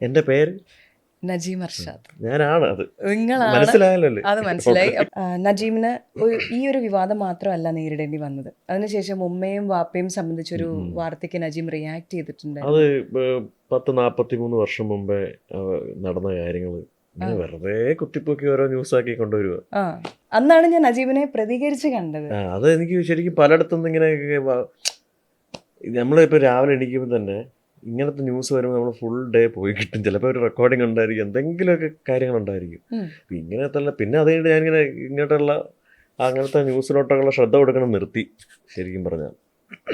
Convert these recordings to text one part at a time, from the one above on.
എന്റെ പേര്? നജീം അർഷാദ്. ഞാനാണ് അത്. മനസ്സിലായല്ലോ അത് മനസ്സിലായി. നജീമിന് ഈ ഒരു വിവാദം മാത്രമല്ല നേരിടേണ്ടി വന്നത്. അതിനുശേഷം ഉമ്മയും വാപ്പയും സംബന്ധിച്ചൊരു. വാർത്തയ്ക്ക് നജീം റിയാക്ട് ചെയ്തിട്ടുണ്ട് അത് പത്ത് നാപ്പത്തി മൂന്ന് വർഷം മുമ്പേ നടന്ന കാര്യങ്ങൾ വെറുതെ കുത്തിപ്പൊക്കി ഓരോ ന്യൂസ് ആക്കി കൊണ്ടുവരുക അന്നാണ് ഞാൻ നജീബിനെ പ്രതികരിച്ച് കണ്ടത്. അത് എനിക്ക് ശരിക്കും പലയിടത്തുനിന്ന് ഇങ്ങനെ നമ്മളിപ്പോ രാവിലെ എണീക്കുമ്പോൾ തന്നെ ഇങ്ങനത്തെ ന്യൂസ് വരുമ്പോൾ നമ്മൾ ഫുൾ ഡേ പോയി കിട്ടും. ചിലപ്പോൾ ഒരു റെക്കോർഡിംഗ് ഉണ്ടായിരിക്കും. എന്തെങ്കിലുമൊക്കെ കാര്യങ്ങൾ ഉണ്ടായിരിക്കും. ഉം. ഇങ്ങനത്തെ പിന്നെ അത് കഴിഞ്ഞ് ഞാനിങ്ങനെ ഇങ്ങോട്ടുള്ള അങ്ങനത്തെ ന്യൂസിലോട്ടുള്ള ശ്രദ്ധ കൊടുക്കണം നിർത്തി ശരിക്കും പറഞ്ഞാൽ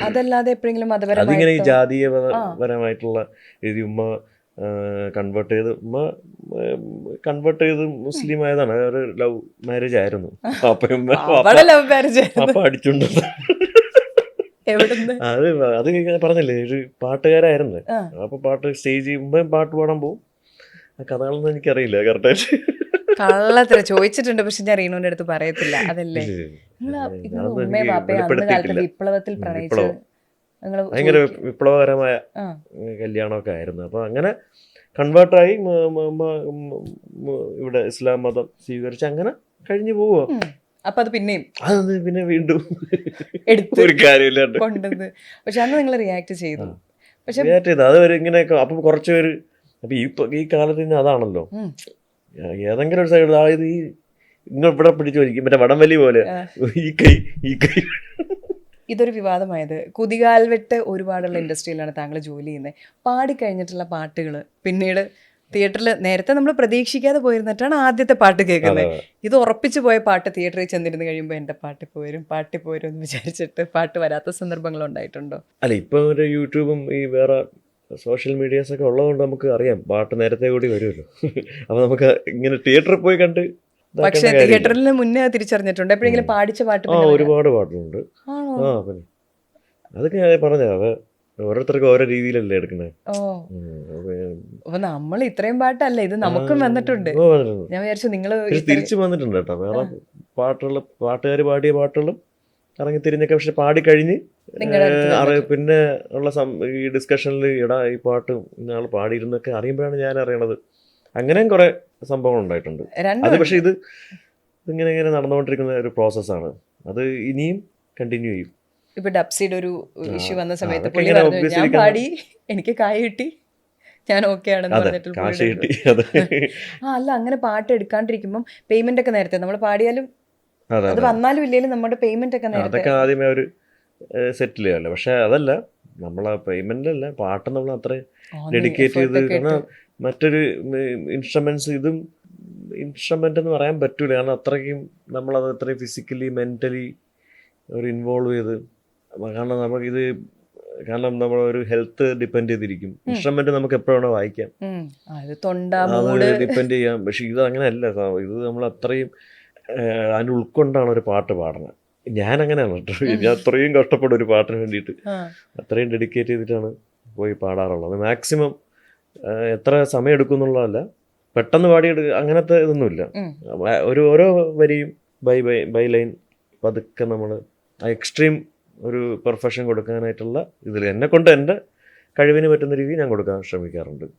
അതല്ലാതെ എപ്പോഴെങ്കിലും അതിങ്ങനെ ഈ ജാതീയപരമായിട്ടുള്ള രീതി ഉമ്മ കൺവേർട്ട് ചെയ്ത് ഉമ്മ കൺവേർട്ട് ചെയ്ത് മുസ്ലിം ആയതാണ്. ഒരു ലവ് മാരേജ് ആയിരുന്നു. അപ്പൊ അപ്പ അടിച്ചുണ്ട് എവിടുന്ന് അത് അത് പറഞ്ഞില്ലേ ഒരു പാട്ടുകാരായിരുന്നു. അപ്പൊ പാട്ട് സ്റ്റേജ് ചെയ്യുമ്പോ പാട്ട് പാടാൻ പോകും ആ കഥകളൊന്നും എനിക്കറിയില്ല കറക്റ്റായിട്ട് കള്ളത്ര ചോദിച്ചിട്ടുണ്ട് പക്ഷെ ഞാൻ റീനുവിന്റെ അടുത്ത് പറയത്തില്ല. അതല്ലേ? ഉമ്മയും അന്ന് കാലത്ത് വിപ്ലവത്തിൽ പ്രണയിച്ചത്. ഭയങ്കര വിപ്ലവകരമായ. കല്യാണമൊക്കെ ആയിരുന്നു. അപ്പൊ അങ്ങനെ കൺവേർട്ടായി ഇവിടെ ഇസ്ലാം മതം സ്വീകരിച്ച് അങ്ങനെ കഴിഞ്ഞു പോവുക. അപ്പൊ അത് പിന്നെയും അത് പിന്നെ വീണ്ടും എടുത്ത് ഒരു കാര്യമില്ലാണ്ട് കൊണ്ടുവന്ന്. പക്ഷെ അന്ന് നിങ്ങൾ റിയാക്ട് ചെയ്തു. പക്ഷെ റിയാക്ട് ചെയ്ത്. അത് ഒരു ഇങ്ങനെ അപ്പം കുറച്ച് പേര് അപ്പൊ ഈ ഈ കാലത്ത് ഇന്ന് അതാണല്ലോ. ഏതെങ്കിലും ഒരു സൈഡ് അതായത് ഈ നിങ്ങൾ ഇവിടെ പിടിച്ചു വലിക്കും. മറ്റേ വടംവലി പോലെ. ഈ കൈ ഈ കൈ. ഇതൊരു വിവാദമായത്. കുതികാൽവെട്ട് ഒരുപാടുള്ള ഇൻഡസ്ട്രിയിലാണ് താങ്കൾ ജോലി ചെയ്യുന്നത് പാടിക്കഴിഞ്ഞിട്ടുള്ള പാട്ടുകൾ പിന്നീട് തിയേറ്ററിൽ നേരത്തെ നമ്മൾ പ്രതീക്ഷിക്കാതെ പോയിരുന്നിട്ടാണ് ആദ്യത്തെ പാട്ട് കേൾക്കുന്നത്. ഇത് ഉറപ്പിച്ചു പോയ പാട്ട് തിയേറ്ററിൽ ചെന്നിരുന്ന് കഴിയുമ്പോൾ എന്റെ പാട്ട് പോരും പാട്ട് പോരും എന്ന് വിചാരിച്ചിട്ട് പാട്ട് വരാത്ത സന്ദർഭങ്ങൾ ഉണ്ടായിട്ടുണ്ടോ? അല്ല ഇപ്പൊ ഒരു യൂട്യൂബും ഈ വേറെ സോഷ്യൽ മീഡിയാസ് ഒക്കെ ഉള്ളതുകൊണ്ട് നമുക്ക് അറിയാം. പാട്ട് നേരത്തെ കൂടി വരുമല്ലോ. അപ്പൊ നമുക്ക് ഇങ്ങനെ തിയേറ്ററിൽ പോയി കണ്ട് പക്ഷേ. തിയേറ്ററിൽ മുന്നേ തിരിച്ചറിഞ്ഞിട്ടുണ്ട്. എപ്പോഴെങ്കിലും പാടിച്ച പാട്ട് ആ ഒരുപാട് പാട്ടുണ്ട്. ആ പിന്നെ. അതൊക്കെ ഞാൻ പറഞ്ഞത്. ഓരോരുത്തർക്കും ഓരോ രീതിയിലല്ലേ എടുക്കുന്നത് അപ്പൊ നമ്മൾ ഇത്രയും പാട്ടല്ല? ഇത് നമുക്കും വന്നിട്ടുണ്ട്. ഞാൻ വിചാരിച്ചു നിങ്ങൾ തിരിച്ചു വന്നിട്ടുണ്ട് കേട്ടോ. വേറെ പാട്ടുകൾ പാട്ടുകാർ പാടിയ പാട്ടുകളും ഇറങ്ങി തിരിഞ്ഞൊക്കെ പക്ഷെ പാടി കഴിഞ്ഞ് നിങ്ങളുടെ അടുത്ത് ഏഹ്, അറി- വന്നിട്ട്. പിന്നെ ഉള്ള ഈ ഡിസ്കഷനിൽ എടാ ഈ പാട്ട് ഇന്നാൾ പാടിയിരുന്നൊക്കെ അറിയുമ്പോഴാണ് ഞാൻ അറിയണത്. അങ്ങനെയും കുറെ സംഭവങ്ങൾ ഉണ്ടായിട്ടുണ്ട്. അത് പക്ഷെ ഇത് ഇങ്ങനെ ഇങ്ങനെ നടന്നുകൊണ്ടിരിക്കുന്ന ഒരു പ്രോസസ്സാണ് അത് ഇനിയും കണ്ടിന്യൂ ചെയ്യും. ഇപ്പൊ ഡബ്സിയുടെ ഒരു ഇഷ്യൂ വന്ന സമയത്ത് അതൊക്കെ പുള്ളി പറഞ്ഞു ഞാൻ പാടി എനിക്ക് കായ കിട്ടി. ഞാൻ ഓക്കെ ആണെന്ന് പറഞ്ഞിട്ട് അതെ. ആ അല്ല അങ്ങനെ പാട്ട് എടുക്കാണ്ടിരിക്കുമ്പോൾ പേയ്മെന്റ് ഒക്കെ നേരത്തെ നമ്മൾ പാടിയാലും അതെ അത്. വന്നാലും ഇല്ലെങ്കിലും നമ്മുടെ പേയ്മെന്റ് ഒക്കെ നേരത്തെ. അതൊക്കെ ആദ്യമേ ഒരു സെറ്റിൽ ചെയ്യാമല്ലോ പക്ഷെ അതല്ല നമ്മൾ പേയ്മെന്റ് അല്ല പാട്ട് നമ്മൾ അത്ര ഡെഡിക്കേറ്റ് ചെയ്ത് കാരണം മറ്റൊരു ഇൻസ്ട്രുമെന്റ്സ് ഇതും ഇൻസ്ട്രുമെന്റ് എന്ന് പറയാൻ പറ്റൂല. കാരണം അത്രയ്ക്കും നമ്മളത് അത്രയും ഫിസിക്കലി മെന്റലി ഒരു ഇൻവോൾവ് ചെയ്ത് കാരണം നമുക്ക് ഇത് കാരണം നമ്മൾ ഒരു ഹെൽത്ത് ഡിപ്പെൻഡ് ചെയ്തിരിക്കും ഇൻസ്ട്രുമെന്റ് നമുക്ക് എപ്പോഴാണോ വായിക്കാം. അത് ഡിപ്പെൻഡ് ചെയ്യാം. പക്ഷെ ഇത് അങ്ങനെയല്ല ഇത് നമ്മൾ അത്രയും അതിന് ഉൾക്കൊണ്ടാണ് ഒരു പാട്ട് പാടുന്നത്. ഞാൻ അങ്ങനെയാണ് കേട്ടോ ഞാൻ അത്രയും കഷ്ടപ്പെടും ഒരു പാട്ടിന് വേണ്ടിയിട്ട്. അത്രയും ഡെഡിക്കേറ്റ് ചെയ്തിട്ടാണ് പോയി പാടാറുള്ളത്. മാക്സിമം എത്ര സമയം എടുക്കും എന്നുള്ളതല്ല പെട്ടെന്ന് പാടിയെടു അങ്ങനത്തെ ഇതൊന്നുമില്ല. ഒരു ഓരോ വരിയും ബൈ ബൈ ബൈ ലൈൻ പതുക്കെ നമ്മൾ ആ എക്സ്ട്രീം ഒരു പെർഫെക്ഷൻ കൊടുക്കാനായിട്ടുള്ള ഇതിൽ എന്നെ കൊണ്ട് എന്റെ കഴിവിന് പറ്റുന്ന രീതിയിൽ ഞാൻ കൊടുക്കാൻ ശ്രമിക്കാറുണ്ട്.